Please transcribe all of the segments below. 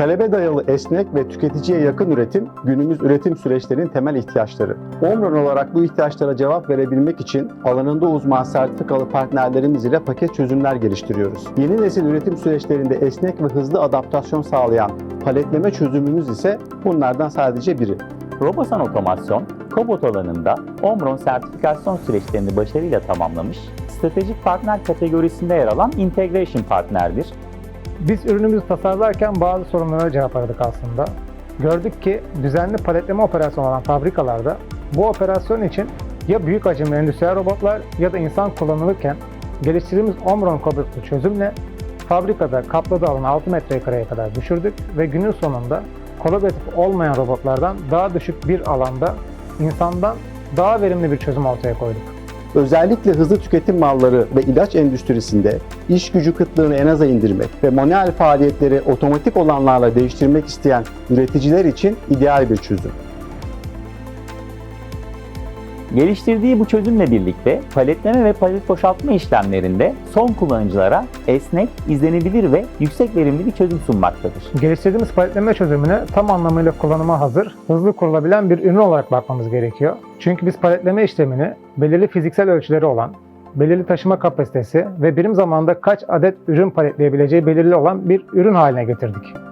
Talebe dayalı esnek ve tüketiciye yakın üretim günümüz üretim süreçlerinin temel ihtiyaçları. Omron olarak bu ihtiyaçlara cevap verebilmek için alanında uzman sertifikalı partnerlerimiz ile paket çözümler geliştiriyoruz. Yeni nesil üretim süreçlerinde esnek ve hızlı adaptasyon sağlayan paletleme çözümümüz ise bunlardan sadece biri. Robosan Otomasyon, Kobot alanında Omron sertifikasyon süreçlerini başarıyla tamamlamış, stratejik partner kategorisinde yer alan integration partnerdir. Biz ürünümüzü tasarlarken bazı sorunlara cevap aradık aslında. Gördük ki düzenli paletleme operasyonu olan fabrikalarda bu operasyon için ya büyük hacimli endüstriyel robotlar ya da insan kullanılırken geliştirdiğimiz Omron kodlu çözümle fabrikada kapladığı alanı 6 metrekareye kadar düşürdük ve günün sonunda kolaboratif olmayan robotlardan daha düşük bir alanda insandan daha verimli bir çözüm ortaya koyduk. Özellikle hızlı tüketim malları ve ilaç endüstrisinde iş gücü kıtlığını en aza indirmek ve manuel faaliyetleri otomatik olanlarla değiştirmek isteyen üreticiler için ideal bir çözüm. Geliştirdiği bu çözümle birlikte paletleme ve palet boşaltma işlemlerinde son kullanıcılara esnek, izlenebilir ve yüksek verimli bir çözüm sunmaktadır. Geliştirdiğimiz paletleme çözümüne tam anlamıyla kullanıma hazır, hızlı kurulabilen bir ürün olarak bakmamız gerekiyor. Çünkü biz paletleme işlemini belirli fiziksel ölçüleri olan, belirli taşıma kapasitesi ve birim zamanda kaç adet ürün paletleyebileceği belirli olan bir ürün haline getirdik.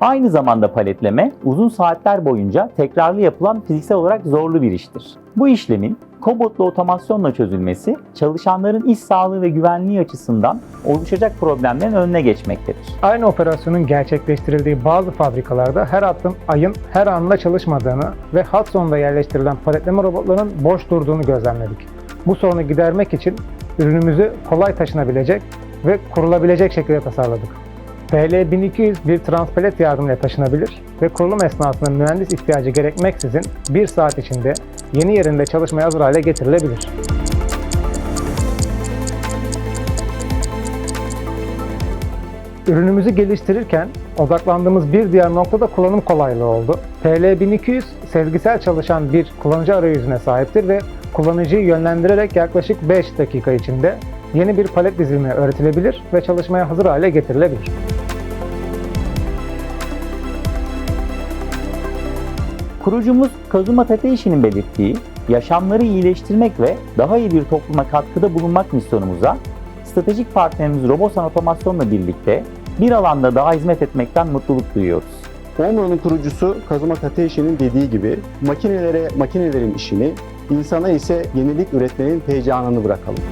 Aynı zamanda paletleme uzun saatler boyunca tekrarlı yapılan fiziksel olarak zorlu bir iştir. Bu işlemin kobotlu otomasyonla çözülmesi çalışanların iş sağlığı ve güvenliği açısından oluşacak problemlerin önüne geçmektedir. Aynı operasyonun gerçekleştirildiği bazı fabrikalarda her hattın ayın her anında çalışmadığını ve hat sonunda yerleştirilen paletleme robotlarının boş durduğunu gözlemledik. Bu sorunu gidermek için ürünümüzü kolay taşınabilecek ve kurulabilecek şekilde tasarladık. PL1200 bir transpalet yardımıyla taşınabilir ve kurulum esnasında mühendis ihtiyacı gerekmeksizin 1 saat içinde yeni yerinde çalışmaya hazır hale getirilebilir. Ürünümüzü geliştirirken odaklandığımız bir diğer nokta da kullanım kolaylığı oldu. PL1200 sezgisel çalışan bir kullanıcı arayüzüne sahiptir ve kullanıcıyı yönlendirerek yaklaşık 5 dakika içinde yeni bir palet dizilimi öğretilebilir ve çalışmaya hazır hale getirilebilir. Kurucumuz Kazuma Takeishi'nin belirttiği yaşamları iyileştirmek ve daha iyi bir topluma katkıda bulunmak misyonumuza stratejik partnerimiz Robosan Otomasyon'la birlikte bir alanda daha hizmet etmekten mutluluk duyuyoruz. Omron'un kurucusu Kazuma Takeishi'nin dediği gibi makinelere makinelerin işini, insana ise yenilik üretmenin heyecanını bırakalım.